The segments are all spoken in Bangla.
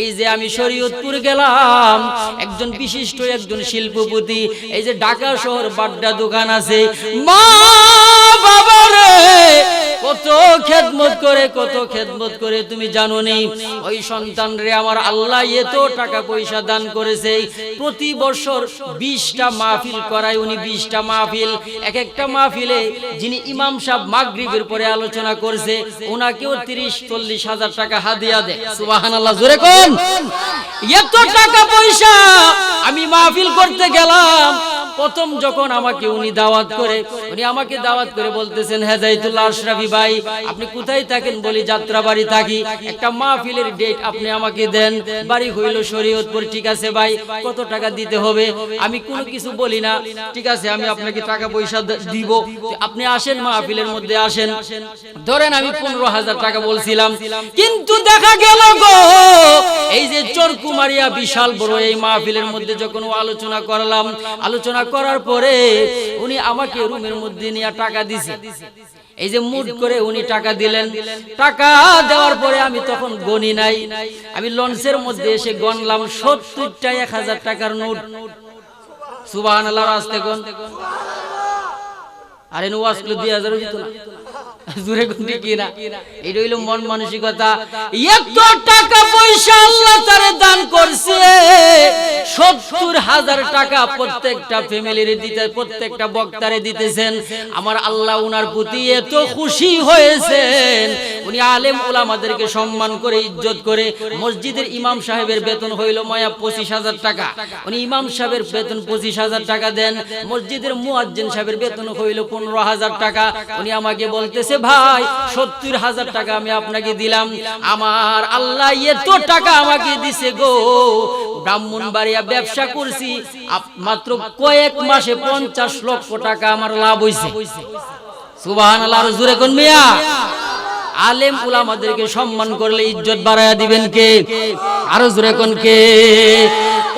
এই যে আমি শরীয়তপুর গেলাম, একজন বিশিষ্ট একজন শিল্পপতি, এই যে ঢাকা শহর বাড্ডা দোকান আছে, মা কত খেদমত করে, কত খেদমত করে, তুমি জানো নি ওই সন্তান রে আমার আল্লাহ এত টাকা পয়সা দান করেছে। প্রতি বছর বিশটা মাহফিল করায়, উনি বিশটা মাহফিল। এক একটা মাহফিলে যিনি ইমাম সাহেব মাগরিবের পরে আলোচনা করছে ওনাকেও তিরিশ, চল্লিশ হাজার টাকা হাদিয়া দেয়। সুবাহান আল্লাহ জোরে কোন। এত টাকা পয়সা আমি মাহফিল করতে গেলাম প্রথম যখন আমাকে উনি দাওয়াত করে, উনি আমাকে দাওয়াত করে বলতেছেন হেদায়তুল্লাহ আশরাফি ভাই, আপনি কোথায় থাকেন বলি যাত্রা বাড়ি থাকি। একটা মাহফিলের ডেট আপনি আমাকে দেন। বাড়ি হইল শরীয়তপুর, ঠিক আছে ভাই, কত টাকা দিতে হবে? আমি কোনো কিছু বলি না। ঠিক আছে, আমি আপনাকে টাকা পয়সা দিব। আপনি আসেন মাহফিলের মধ্যে, আসেন। ধরেন আমি পনেরো হাজার টাকা বলছিলাম। কিন্তু দেখা গেল গো, এই যে চরকুমারিয়া বিশাল বড় এই মাহফিলের মধ্যে যখন আলোচনা করলাম, আলোচনা করার পরে উনি আমাকে রুমের মধ্যে নিয়ে টাকা দিছে। এই যে মুড করে উনি টাকা দিলেন। টাকা দেওয়ার পরে আমি তখন গনি নাই। আমি লঞ্চের মধ্যে এসে গনলাম সত্তরটা এক হাজার টাকার নোট। সুবাহ আল্লাহ আসতে গন আরে নো আসলে দুই হাজারও জুড়ে গুন্ডি কি না। এটা হইল মন মানসিকতা। এত টাকা পয়সা আল্লাহ তারে দান করছে। সত্তর হাজার টাকা প্রত্যেকটা ফ্যামিলির দিতে প্রত্যেকটা বক্তারে দিতেছেন। আমার আল্লাহ উনার প্রতি এত খুশি হয়েছেন। উনি আলেম ওলামাদেরকে সম্মান করে ইজ্জত করে মসজিদের ইমাম সাহেবের বেতন হইল মায়া পঁচিশ হাজার টাকা। উনি ইমাম সাহেবের বেতন পঁচিশ হাজার টাকা দেন। মসজিদের মুয়াজ্জিন সাহেবের বেতন হইল পনেরো হাজার টাকা। উনি আমাকে বলতেছে ভাই, সত্তর হাজার টাকা আমি আপনাকে দিলাম। আমার আল্লাহ এত টাকা আমাকে দিছে গো। ব্রাহ্মণবাড়িয়া ব্যবসা করছি। মাত্র কয়েক মাসে পঞ্চাশ লক্ষ টাকা আমার লাভ হইছে। সুবাহান আল্লাহ কোন মিয়া? আলেম উলামাদেরকে সম্মান করলে ইজ্জত বাড়ায়া দিবেন কে? আরও জোরে কোন কে?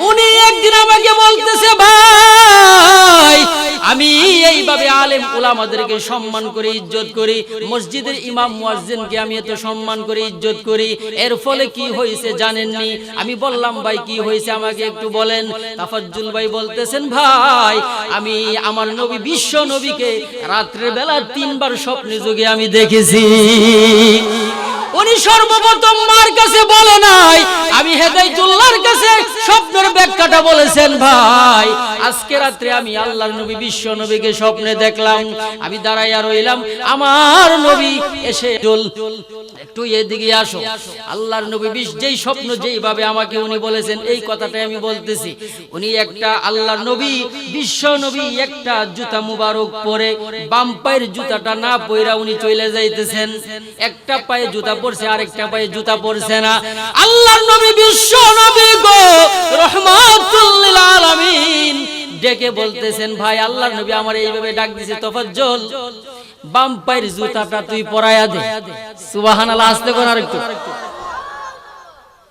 উনি একদিন আমাকে বলতেছে, ভাই আমি এইভাবে আলেম উলামাদেরকে সম্মান করে, ইজ্জত করি। মসজিদের ইমাম মুয়াজ্জিনকে আমি এত সম্মান করে, ইজ্জত করি। এর ফলে কি হয়েছে জানেননি? আমি বললাম, ভাই, কি হয়েছে আমাকে একটু বলেন। তাফাজ্জুল ভাই বলতেছেন, ভাই, আমি আমার নবী, বিশ্ব নবীকে রাত্রের বেলা তিনবার স্বপ্নে যোগে আমি দেখেছি। উনি সর্বপ্রথম মার কাছে বলে নাই। আমি হেদায়তুল্লাহর কাছে স্বপ্নের ব্যাখ্যাটা বলেছেন, ভাই। আজকে রাত্রে আমি আল্লাহর নবী, বিশ্ব নবীকে স্বপ্নে দেখলাম। আমি দাঁড়াইয়া রইলাম, আমার নবী এসে ডোল একটু এদিকে আসো। আল্লাহর নবী বিশ, যেই স্বপ্ন যেইভাবে আমাকে উনি বলেছেন, এই কথাটাই আমি বলতেছি। উনি একটা আল্লাহর নবী, বিশ্ব নবী, একটা জুতা মুবারক পরে বাম পায়ের জুতাটা না পইরা উনি চলে যাইতেছেন। একটা পায়ে জুতা পরছে, আরেকটা পায়ে জুতা পরছে না। আল্লাহর নবী, বিশ্ব নবী গো, রহমাতুল আলামিন ডেকে বলতেছেন, ভাই, আল্লাহর নবী আমার এইভাবে ডাক দিছে, তফাজ্জল। বাম পায়ের জুতাটা তুই পরায়া দে। সুবহানাল্লাহ, আসতে কোন আরেকটু।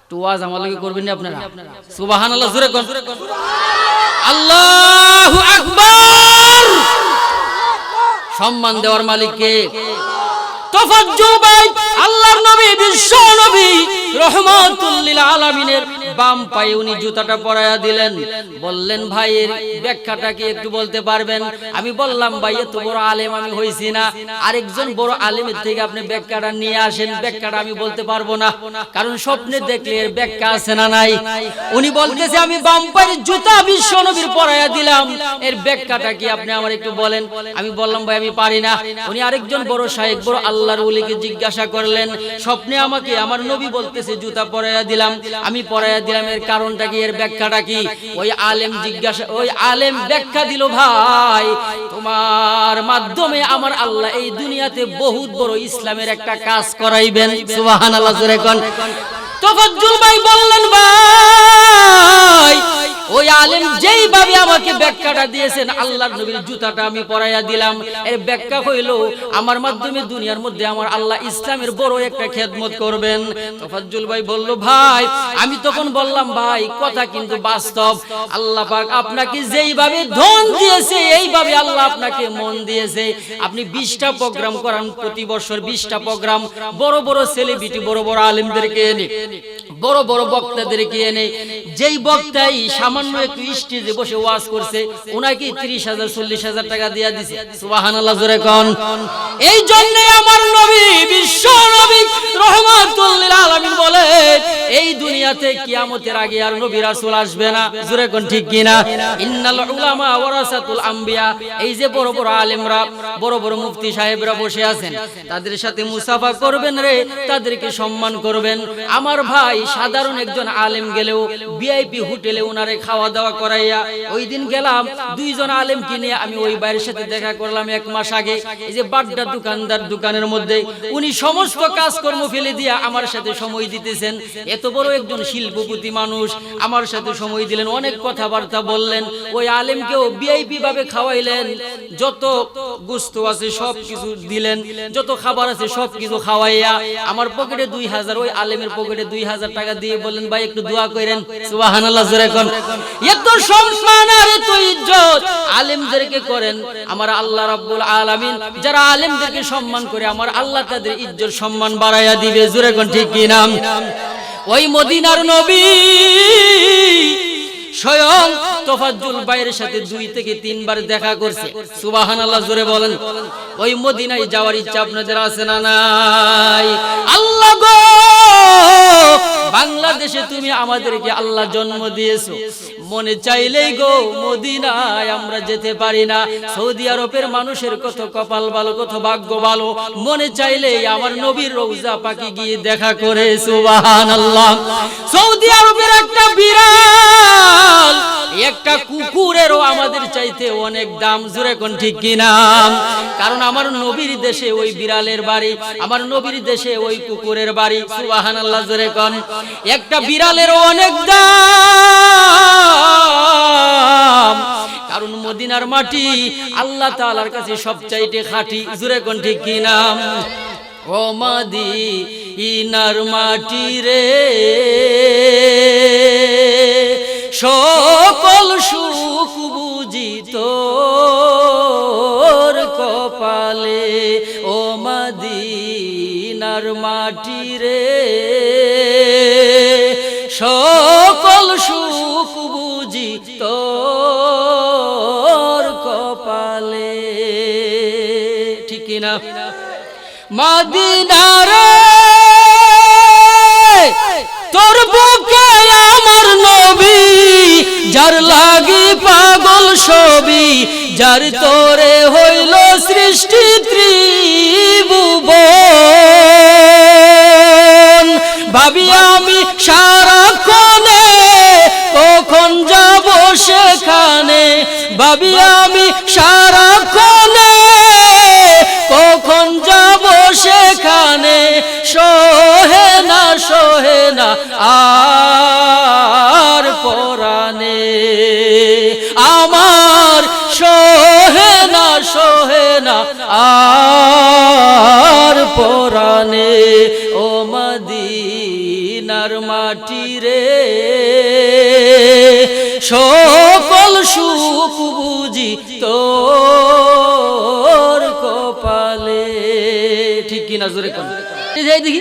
একটু ওয়াজ আমার লাগে করবেন না আপনারা? সুবহানাল্লাহ, জোরে কোন? আল্লাহু আকবার। সম্মান দেওয়ার মালিক কে তফাজ্জুল ভাই আল্লাহর নবী বিশ্ব নবী রহমাতুল লিল আলামিনের বাম পায়ে উনি জুতাটা পরায়া দিলেন। বললেন, ভাই, এর ব্যাখ্যাটা কি একটু বলতে পারবেন? আমি বললাম, ভাই, এত বড় আলেম আমি হইছি না। আরেকজন বড় আলেমের থেকে আপনি ব্যাখ্যাটা নিয়ে আসেন। ব্যাখ্যাটা আমি বলতে পারব না। কারণ স্বপ্নে দেখলে এর ব্যাখ্যা আছে না নাই? উনি বলতেছে, আমি বাম পায়ের জুতা বিশ্ব নবীর পরায়া দিলাম। এর ব্যাখ্যাটা কি আপনি আমার একটু বলেন? আমি বললাম, ভাই, আমি পারি না। উনি আরেকজন বড় শাহেক বড় আল্লাহর উলিকে জিজ্ঞাসা করলেন, স্বপ্নে আমাকে আমার নবী বলতেছে জুতা পরাইয়া দিলাম। আমি পরাইয়া দিলাম এর কারণটা কি? এর ব্যাখ্যাটা কি? ওই আলেম জিজ্ঞাসা ওই আলেম ব্যাখ্যা দিল, ভাই, তোমার মাধ্যমে আমার আল্লাহ এই দুনিয়াতে বহুত বড় ইসলামের একটা কাজ করাইবেন। সুবহানাল্লাহ, জোরে কোন। তফাজ্জুল ভাই বললেন, ভাই ওই আলেম যেইভাবে আমাকে ব্যাখ্যাটা দিয়েছেন, আল্লাহর নবীর জুতাটা আমি পরাইয়া দিলাম। এর ব্যাখ্যা হইল, আমার মাধ্যমে দুনিয়ার মধ্যে আমার আল্লাহ ইসলামের বড় একটা খেদমত করবেন। তফাজ্জুল ভাই বলল, ভাই, আমি তখন বললাম, ভাই, কথা কিন্তু বাস্তব। আল্লাহ পাক আপনাকে যেইভাবে ধন দিয়েছে, এইভাবে আল্লাহ আপনাকে মন দিয়েছে। আপনি বিশটা প্রোগ্রাম করান প্রতি বছর, বিশটা প্রোগ্রাম বড় বড় সেলিব্রিটি বড় বড় আলেমদেরকে এনে। বড় বড় বক্তাদেরকে এনে? যেই বক্তাই সামান্য একটু স্টেজে বসে ওয়াজ করছে ওনাকে তিরিশ হাজার, চল্লিশ হাজার টাকা দিয়া দিছে। সুবাহান আল্লাহ জোরে কন। এই জন্য আমার নবী, বিশ্ব নবী বলে, এই দুনিয়াতে কিয়ামতের আগে আর নবী আসবে না। জোরে ঠিক কিনা? ইন্নাল উলামা ওয়ারাসাতুল আম্বিয়া। এই যে বড় বড় আলেমরা, বড় বড় মুফতি সাহেবরা বসে আছেন, তাদের সাথে মুসাফা করবেন রে, তাদেরকে সম্মান করবেন। আমার ভাই সাধারণ একজন আলেম গেলেও ভিআইপি হোটেলে ওনারে খাওয়া দাওয়া করাইয়া ওই দিন গেলাম, দুইজন আলেম কিনে আমি ওই বাইরের সাথে দেখা করলাম এক মাস আগে। এই যে বাড্ডা দোকানদার দোকানের মধ্যে, উনি সমস্ত কাজকর্ম ফেলে দিয়া আমার সাথে সময় দিতেছেন। এত বড় একজন শিল্পপতি মানুষ, আমার সাথে সময় দিলেন, অনেক কথাবার্তা বললেন। ওই আলেমকেও ভিআইপি ভাবে খাওয়াইলেন, যত গুস্ত আছে সব কিছু দিলেন, যত খাবার আছে সব কিছু খাওয়াইয়া, আমার পকেটে দুই হাজার, ওই আলেমের পকেটে দুই হাজার টাকা দিয়ে বললেন, ভাই, একটু দোয়া করেন। সুবাহান আল্লাহ জোরে কোন। এত সম্মান আর এত ইজ্জত আলেমদেরকে করেন আমার আল্লাহ রাব্বুল আলামিন। যারা আলেমদেরকে সম্মান করে, আমার আল্লাহ তাদের ইজ্জত সম্মান বাড়ায়া দিবে। জোরে কোন, ঠিক কি নাম ওই মদিনার নবী স্বয়ং তোফাজ্জুল বাইরের সাথে দুই থেকে তিনবার দেখা করছে। সুবাহান আল্লাহ জোরে বলেন। ওই মদিনায় যাওয়ার ইচ্ছা আপনাদের আছে না নাই? আল্লাহ গো! বাংলাদেশে তুমি আমাদেরকে আল্লাহ জন্ম দিয়েছ। মনে চাইলেই গো, মদিনায় আমরা যেতে পারি না। সৌদি আরবের মানুষের কত কপাল ভালো, কত ভাগ্য ভালো। মনে চাইলেই আমার নবীর রৌজা পাখি গিয়ে দেখা করে সুবাহান আল্লাহ সৌদি আরবের একটা বিড়াল একটা কুকুরেরও আমাদের চাইতে অনেক দাম জুড়ে কোন ঠিক কিনা কারণ আমার নবীর দেশে ওই বিড়ালের বাড়ি, আমার নবীর দেশে ওই কুকুরের বাড়ি সুবাহান আল্লাহ জুড়ে কোন। একটা বিড়ালেরও অনেক দাম। কারণ মদিনার মাটি আল্লাহ তাআলার কাছে সবচাইতে খাঁটি জুড়ে কোন ঠিক কিনা ও মাদি ইনার মাটি রে। সকল সুখ বুঝিত কপালে, ও মাদিনার মাটি রে সকল সুখ বুঝিত কপালে। ঠিক না মাদিনারে যার লাগি পাগল ছবি, যার তোরে হইল সৃষ্টি ত্রিভুবন। ভাবি আমি সারাক্ষণে কখন যাব সেখানে? ভাবি আমি সারাক্ষণে কখন যাব সেখানে? সোহে পরানে ও মদিনার মাটি রে। সকল সুখ বুঝি তোর কপালে। ঠিক কিনা জোরে কোন। এই দেখি।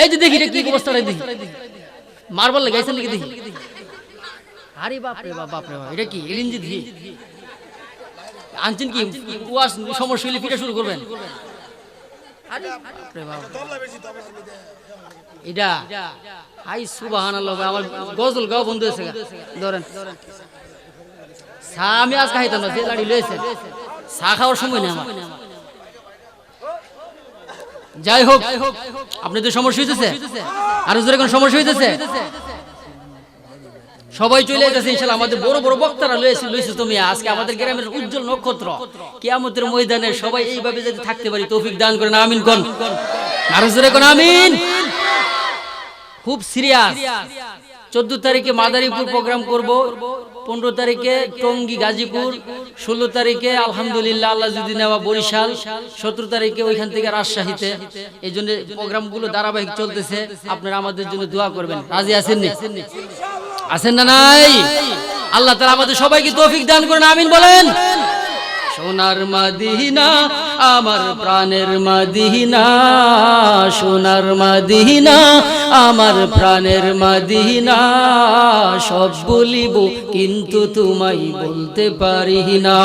এই যে দেখি কি অবস্থাটা দেখি। মারবার লাগাইছেন নাকি দেখি? আরে বাপ রে বাপ রে বাপ, এটা কি? এলিনজি দেখি আনছেন কি? ওয়াশ সমস্যা হলে পিঠা শুরু করবেন। হয়েছে ধরেন। চা আমি আজ না, যে যাই হোক সমস্যা হইতেছে। আরও জোরে সমস্যা হইতেছে? সবাই চলে গেছে ইনশাল্লাহ আমাদের বড় বড় বক্তারা লয়েছে লইছে তুমি। আজকে আমাদের গ্রামের উজ্জ্বল নক্ষত্র, কিয়ামতের ময়দানে সবাই এইভাবে যদি থাকতে পারি, তৌফিক দান করেন, আমিন কোন। আরও কোন, আমিন। খুব সিরিয়াস। চোদ্দ তারিখে মাদারীপুর প্রোগ্রাম করব, পনেরো তারিখে টঙ্গী গাজীপুর, ষোলো তারিখে আলহামদুলিল্লাহ আল্লাহ যদি নেওয়া বরিশাল, সতেরো তারিখে ওইখান থেকে রাজশাহীতে। এই জন্য প্রোগ্রামগুলো ধারাবাহিক চলতেছে। আপনারা আমাদের জন্য দোয়া করবেন। রাজি আছেন আছেন না নাই? আল্লাহ তালা আমাদের সবাইকে তৌফিক দান করেন, আমিন বলেন। সোনার মাদিনা, আমার প্রাণের মাদিনা, সোনার মাদিনা, আমার প্রাণের মাদিনা, সব বলিব, কিন্তু তোমায় বলতে পারি না।